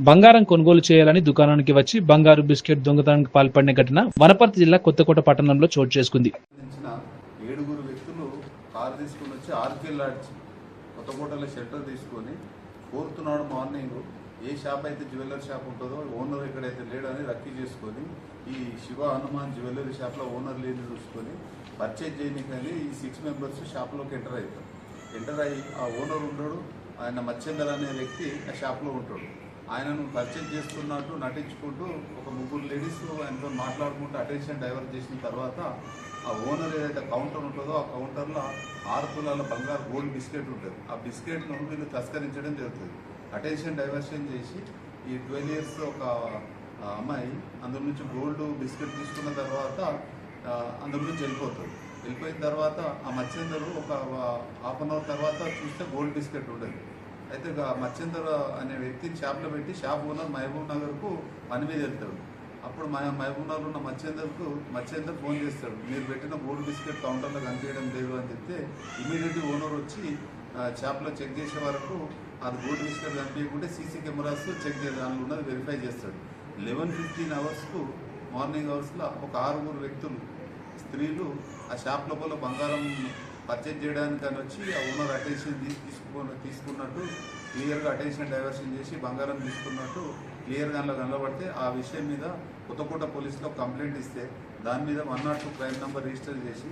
బంగారం కొనుగోలు చేయాలని దుకాణానికి వచ్చి బంగారు బిస్కెట్ దొంగతనానికి పాల్పడిన ఘటన వనపర్తి జిల్లా కొత్తకోట పట్టణంలో చోటు చేసుకుంది. ఏడుగురు వ్యక్తులు కారు తీసుకుని వచ్చి ఆర్కేల్ లాడ్చి కొత్తకోటలో షెల్టర్ తీసుకొని ఫోర్త్ నాడు మార్నింగ్ ఏ షాప్ అయితే జ్యువెలరీ షాప్ ఉంటుందో ఓనర్ ఎక్కడైతే లేడని రక్కీ చేసుకొని ఈ శివ హనుమాన్ జ్యువెలరీ షాప్లో ఓనర్ లేని చూసుకొని పర్చేజ్ చేయడానికి ఈ సిక్స్ మెంబర్స్ షాప్లోకి ఎంటర్ అవుతారు ఎంటర్ అయ్యి ఆ ఓనర్ ఉంటాడు ఆయన మచ్చెందర్ అనే వ్యక్తి ఆ షాప్లో ఉంటాడు. ఆయనను పర్చేజ్ చేస్తున్నట్టు నటించుకుంటూ ఒక ముగ్గురు లేడీస్ ఆయనతో మాట్లాడుకుంటూ అటెన్షన్ డైవర్ట్ చేసిన తర్వాత ఆ ఓనర్ ఏదైతే కౌంటర్ ఉంటుందో ఆ కౌంటర్లో ఆరు తులాల బంగారు గోల్డ్ బిస్కెట్ ఉంటుంది. ఆ బిస్కెట్ను వీళ్ళు తస్కరించడం జరుగుతుంది. అటెన్షన్ డైవర్షన్ చేసి ఈ ట్వెల్వ్ ఇయర్స్ ఒక అమ్మాయి అందులో నుంచి గోల్డ్ బిస్కెట్ తీసుకున్న తర్వాత అందులో నుంచి వెళ్ళిపోతుంది. వెళ్ళిపోయిన తర్వాత ఆ మత్స్యందరు ఒక హాఫ్ అన్ అవర్ తర్వాత చూస్తే గోల్డ్ బిస్కెట్ ఉండదు. అయితే ఇక మత్స్యందర్ అనే వ్యక్తిని షాప్లో పెట్టి షాప్ ఓనర్ మహబూబ్ నగర్కు పని మీద వెళ్తాడు. అప్పుడు మా మహబూబ్ నగర్ ఉన్న మత్స్యందర్కు మత్స్యందర్ ఫోన్ చేస్తాడు. మీరు పెట్టిన బోర్డు బిస్కెట్ కౌంటర్లో కనిపించడం లేదు అని చెప్తే ఇమీడియట్లీ ఓనర్ వచ్చి ఆ, షాప్లో చెక్ చేసే వరకు అది బోర్డు బిస్కెట్ కనిపించకుంటే సీసీ కెమెరాస్ చెక్ చేసి దానిలో ఉన్నది వెరిఫై చేస్తాడు. లెవెన్ ఫిఫ్టీన్ అవర్స్కు మార్నింగ్ అవర్స్లో ఒక ఆరుగురు వ్యక్తులు స్త్రీలు ఆ షాప్ లోపల బంగారం పర్చేజ్ చేయడానికి అని వచ్చి ఆ ఓనర్ అటెన్షన్ తీసుకున్న తీసుకున్నట్టు క్లియర్గా అటెన్షన్ డైవర్షన్ చేసి బంగారం తీసుకున్నట్టు క్లియర్గా అందులో కనబడితే ఆ విషయం మీద కొత్తకోట పోలీసులో కంప్లైంట్ ఇస్తే దాని మీద one not two crime number register చేసి